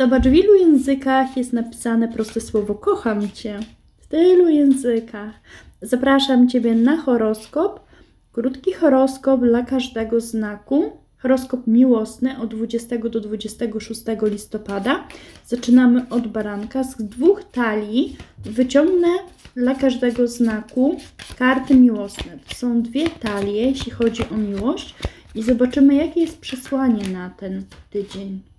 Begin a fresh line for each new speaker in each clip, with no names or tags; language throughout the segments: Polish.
Zobacz, w ilu językach jest napisane proste słowo kocham Cię. W tylu językach. Zapraszam Ciebie na horoskop. Krótki horoskop dla każdego znaku. Horoskop miłosny od 20 do 26 listopada. Zaczynamy od baranka. Z dwóch talii wyciągnę dla każdego znaku karty miłosne. To są dwie talie, jeśli chodzi o miłość. I zobaczymy, jakie jest przesłanie na ten tydzień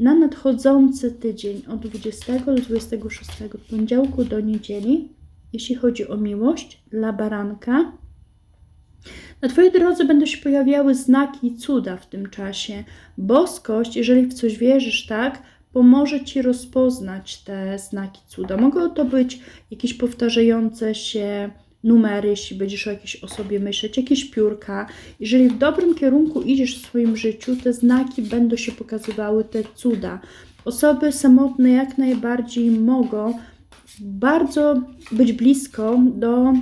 na nadchodzący tydzień od 20 do 26 od poniedziałku do niedzieli, jeśli chodzi o miłość dla baranka. Na Twojej drodze będą się pojawiały znaki i cuda w tym czasie. Boskość, jeżeli w coś wierzysz, tak, pomoże Ci rozpoznać te znaki cuda. Mogą to być jakieś powtarzające się numery, jeśli będziesz o jakiejś osobie myśleć, jakieś piórka. Jeżeli w dobrym kierunku idziesz w swoim życiu, te znaki będą się pokazywały, te cuda. Osoby samotne jak najbardziej mogą bardzo być blisko do,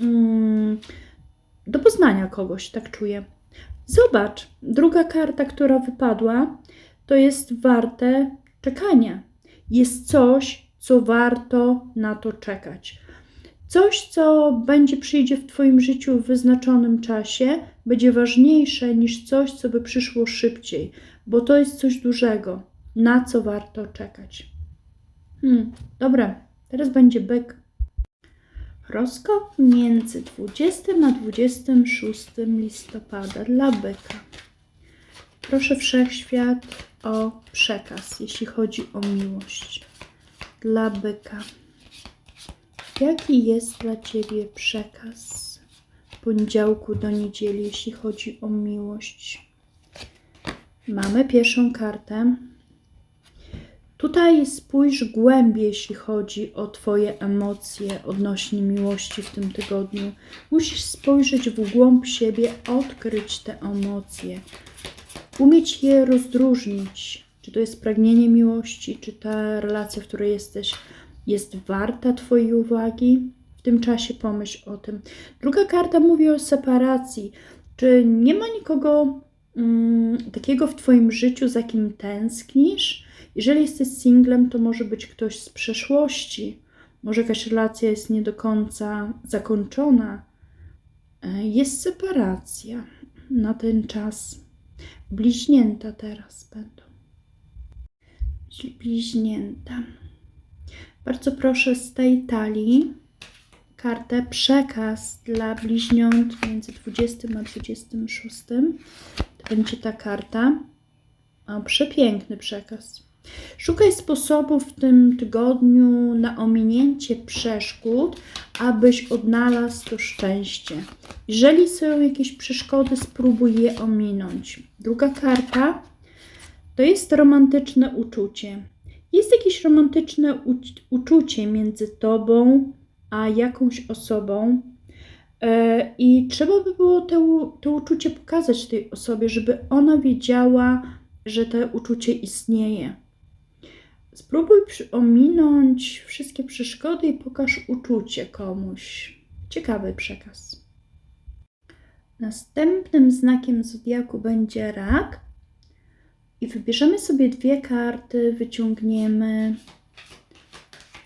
mm, do poznania kogoś, tak czuję. Zobacz, druga karta, która wypadła, to jest warte czekania. Jest coś, co warto na to czekać. Coś, co będzie przyjdzie w Twoim życiu w wyznaczonym czasie, będzie ważniejsze niż coś, co by przyszło szybciej, bo to jest coś dużego, na co warto czekać. Hmm, dobra, teraz będzie byk. Horoskop między 20 a 26 listopada dla byka. Proszę Wszechświat o przekaz, jeśli chodzi o miłość dla byka. Jaki jest dla Ciebie przekaz poniedziałku do niedzieli, jeśli chodzi o miłość? Mamy pierwszą kartę. Tutaj spójrz głębiej, jeśli chodzi o Twoje emocje odnośnie miłości w tym tygodniu. Musisz spojrzeć w głąb siebie, odkryć te emocje, umieć je rozróżnić. Czy to jest pragnienie miłości, czy ta relacja, w której jesteś, jest warta Twojej uwagi. W tym czasie pomyśl o tym. Druga karta mówi o separacji. Czy nie ma nikogo mm, takiego w Twoim życiu, za kim tęsknisz? Jeżeli jesteś singlem, to może być ktoś z przeszłości. Może jakaś relacja jest nie do końca zakończona. E, Jest separacja na ten czas. Bliźnięta teraz będą. Bliźnięta. Bardzo proszę z tej talii kartę przekaz dla bliźniąt między 20 a 26. To będzie ta karta. O, przepiękny przekaz. Szukaj sposobów w tym tygodniu na ominięcie przeszkód, abyś odnalazł to szczęście. Jeżeli są jakieś przeszkody, spróbuj je ominąć. Druga karta to jest romantyczne uczucie. Jest jakieś romantyczne uc- uczucie między tobą a jakąś osobą, e, i trzeba by było to, to uczucie pokazać tej osobie, żeby ona wiedziała, że to uczucie istnieje. Spróbuj ominąć wszystkie przeszkody i pokaż uczucie komuś. Ciekawy przekaz. Następnym znakiem zodiaku będzie rak. I wybierzemy sobie dwie karty, wyciągniemy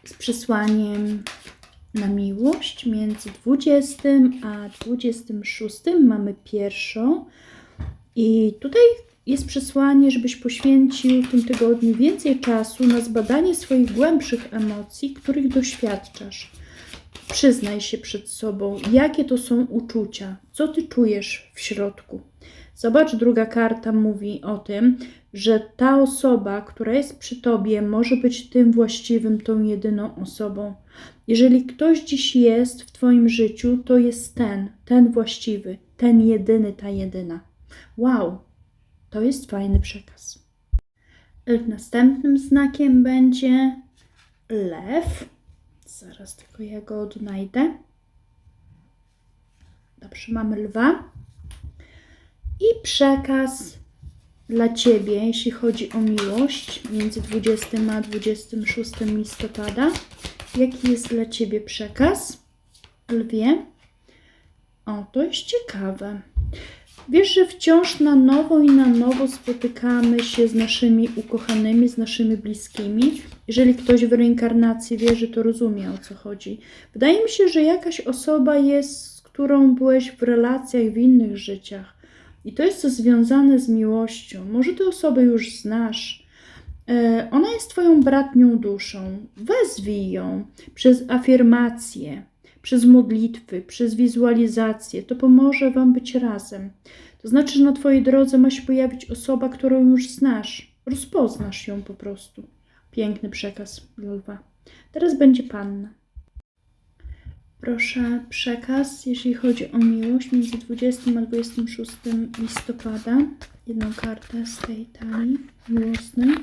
z przesłaniem na miłość. Między 20 a 26 mamy pierwszą. I tutaj jest przesłanie, żebyś poświęcił w tym tygodniu więcej czasu na zbadanie swoich głębszych emocji, których doświadczasz. Przyznaj się przed sobą, jakie to są uczucia, co ty czujesz w środku. Zobacz, druga karta mówi o tym, że ta osoba, która jest przy tobie, może być tym właściwym, tą jedyną osobą. Jeżeli ktoś dziś jest w twoim życiu, to jest ten, ten właściwy, ten jedyny, ta jedyna. Wow, to jest fajny przekaz. Następnym znakiem będzie lew. Zaraz tylko ja go odnajdę. Dobrze, mamy lwa. I przekaz dla Ciebie, jeśli chodzi o miłość między 20 a 26 listopada. Jaki jest dla Ciebie przekaz, lwie? O, to jest ciekawe. Wiesz, że wciąż na nowo i na nowo spotykamy się z naszymi ukochanymi, z naszymi bliskimi. Jeżeli ktoś w reinkarnację wierzy, to rozumie o co chodzi. Wydaje mi się, że jakaś osoba jest, z którą byłeś w relacjach w innych życiach. I to jest związane z miłością. Może tę osobę już znasz. E, Ona jest Twoją bratnią duszą. Wezwij ją przez afirmacje, przez modlitwy, przez wizualizację. To pomoże Wam być razem. To znaczy, że na Twojej drodze ma się pojawić osoba, którą już znasz. Rozpoznasz ją po prostu. Piękny przekaz dla lwa. Teraz będzie panna. Proszę przekaz, jeśli chodzi o miłość między 20 a 26 listopada. Jedną kartę z tej talii miłosnej.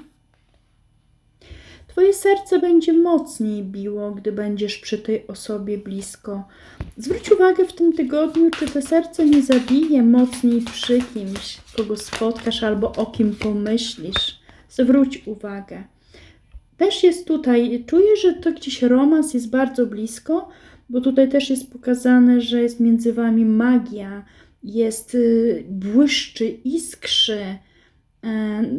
Twoje serce będzie mocniej biło, gdy będziesz przy tej osobie blisko. Zwróć uwagę w tym tygodniu, czy to serce nie zabije mocniej przy kimś, kogo spotkasz albo o kim pomyślisz. Zwróć uwagę. Też jest tutaj, czuję, że to gdzieś romans jest bardzo blisko, bo tutaj też jest pokazane, że jest między wami magia, jest y, błyszczy, iskrzy,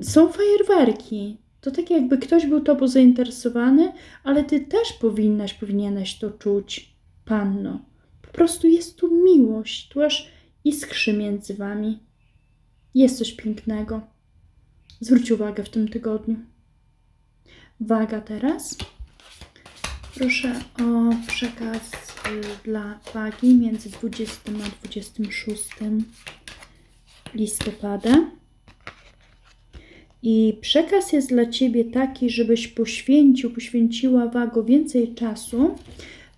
y, są fajerwerki. To tak jakby ktoś był tobą zainteresowany, ale ty też powinnaś, powinieneś to czuć, panno. Po prostu jest tu miłość, tu aż iskrzy między wami. Jest coś pięknego. Zwróć uwagę w tym tygodniu. Waga teraz. Proszę o przekaz y, dla wagi między 20 a 26 listopada. I przekaz jest dla Ciebie taki, żebyś poświęcił, poświęciła wago więcej czasu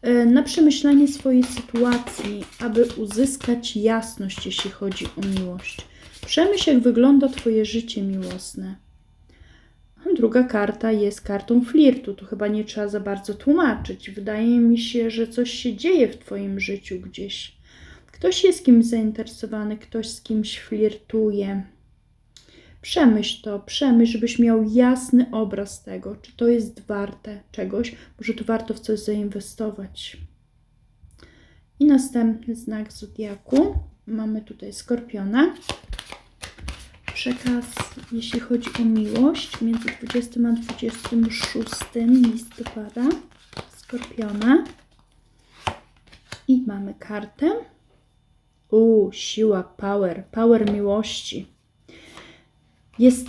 y, na przemyślenie swojej sytuacji, aby uzyskać jasność, jeśli chodzi o miłość. Przemyśl, jak wygląda Twoje życie miłosne. Druga karta jest kartą flirtu. Tu chyba nie trzeba za bardzo tłumaczyć. Wydaje mi się, że coś się dzieje w Twoim życiu gdzieś. Ktoś jest kimś zainteresowany, ktoś z kimś flirtuje. Przemyśl to, przemyśl, żebyś miał jasny obraz tego, czy to jest warte czegoś, może tu warto w coś zainwestować. I następny znak zodiaku. Mamy tutaj skorpiona przekaz, jeśli chodzi o miłość, między 20 a 26 listopada. Skorpiona. I mamy kartę. U, siła, power, power miłości. Jest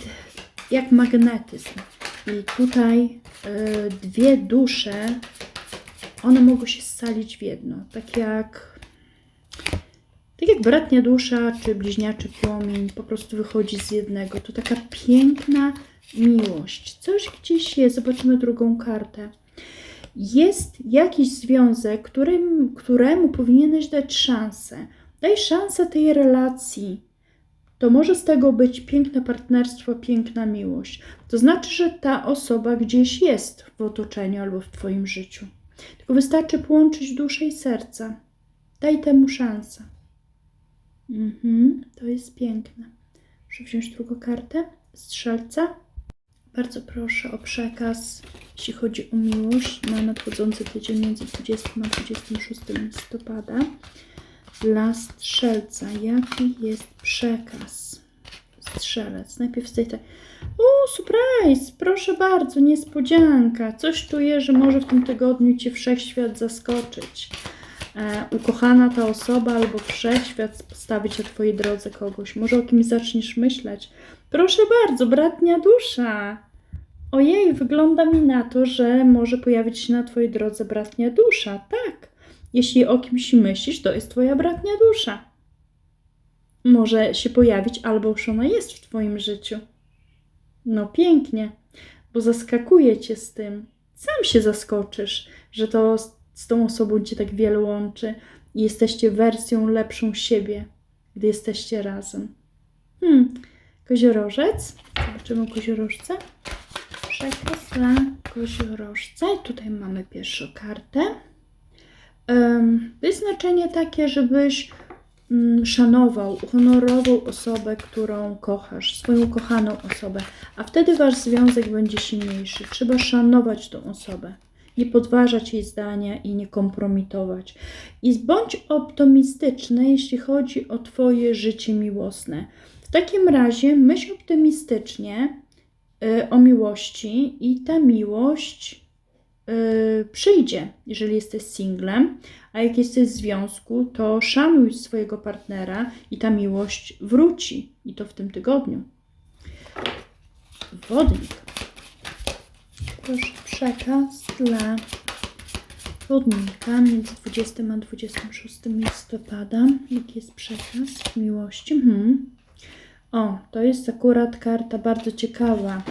jak magnetyzm. I tutaj y, dwie dusze, one mogą się scalić w jedno. Tak jak tak jak bratnia dusza czy bliźniaczy płomień po prostu wychodzi z jednego. To taka piękna miłość. Coś gdzieś jest. Zobaczymy drugą kartę. Jest jakiś związek, którym, któremu powinieneś dać szansę. Daj szansę tej relacji. To może z tego być piękne partnerstwo, piękna miłość. To znaczy, że ta osoba gdzieś jest w otoczeniu albo w Twoim życiu. Tylko wystarczy połączyć duszę i serca. Daj temu szansę. Mhm, to jest piękne. Muszę wziąć drugą kartę. Strzelca. Bardzo proszę o przekaz, jeśli chodzi o miłość na nadchodzący tydzień między 20 a 26 listopada. Dla strzelca, jaki jest przekaz? Strzelec. Najpierw z tej. te- O, surprise! Proszę bardzo, niespodzianka. Coś czuję, że może w tym tygodniu Cię wszechświat zaskoczyć ukochana ta osoba albo wszechświat postawić na Twojej drodze kogoś. Może o kimś zaczniesz myśleć. Proszę bardzo, bratnia dusza. Ojej, wygląda mi na to, że może pojawić się na Twojej drodze bratnia dusza. Tak, jeśli o kimś myślisz, to jest Twoja bratnia dusza. Może się pojawić, albo już ona jest w Twoim życiu. No pięknie, bo zaskakuje Cię z tym. Sam się zaskoczysz, że to z tą osobą Cię tak wiele łączy i jesteście wersją lepszą siebie, gdy jesteście razem. Hmm, koziorożec. Zobaczymy koziorożca. Przekaz dla koziorożca. I tutaj mamy pierwszą kartę. Um, to jest znaczenie takie, żebyś mm, szanował, uhonorował osobę, którą kochasz, swoją ukochaną osobę, a wtedy wasz związek będzie silniejszy. Trzeba szanować tą osobę. Nie podważać jej zdania i nie kompromitować. I bądź optymistyczny, jeśli chodzi o Twoje życie miłosne. W takim razie myśl optymistycznie y, o miłości i ta miłość y, przyjdzie, jeżeli jesteś singlem, a jak jesteś w związku, to szanuj swojego partnera i ta miłość wróci i to w tym tygodniu. Wodnik. Proszę przekaz dla wodnika między 20 a 26 listopada. Jaki jest przekaz miłości? Mhm. O, to jest akurat karta bardzo ciekawa.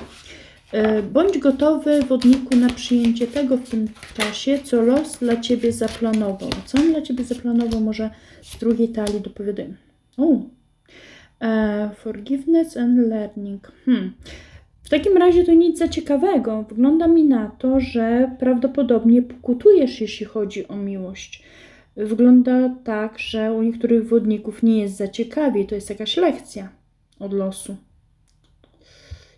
E, Bądź gotowy, wodniku, na przyjęcie tego w tym czasie, co los dla Ciebie zaplanował. Co on dla Ciebie zaplanował, może z drugiej talii dopowiadam. O, e, forgiveness and learning. Hmm. Takim razie to nic za ciekawego. Wygląda mi na to, że prawdopodobnie pokutujesz, jeśli chodzi o miłość. Wygląda tak, że u niektórych wodników nie jest za ciekawie. To jest jakaś lekcja od losu.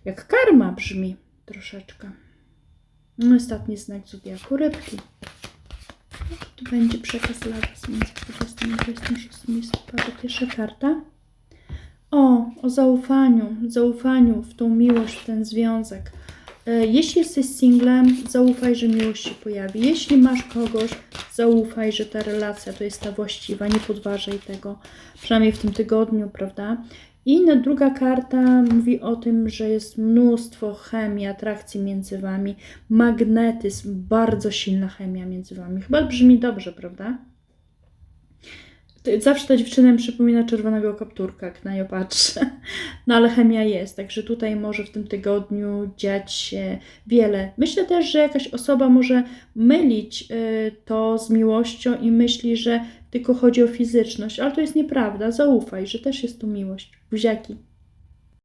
Jak karma brzmi troszeczkę. No, ostatni znak zodiaku rybki. To będzie przekaz dla Was między 20 a 26 listopada. Pierwsza karta. O, o zaufaniu, zaufaniu w tą miłość, w ten związek. E, Jeśli jesteś singlem, zaufaj, że miłość się pojawi. Jeśli masz kogoś, zaufaj, że ta relacja to jest ta właściwa. Nie podważaj tego, przynajmniej w tym tygodniu, prawda? I druga karta mówi o tym, że jest mnóstwo chemii, atrakcji między wami, magnetyzm, bardzo silna chemia między wami. Chyba brzmi dobrze, prawda? Zawsze ta dziewczyna mi przypomina czerwonego kapturka, jak na nią patrzę. No ale chemia jest, także tutaj może w tym tygodniu dziać się wiele. Myślę też, że jakaś osoba może mylić y, to z miłością i myśli, że tylko chodzi o fizyczność, ale to jest nieprawda. Zaufaj, że też jest tu miłość. Buziaki.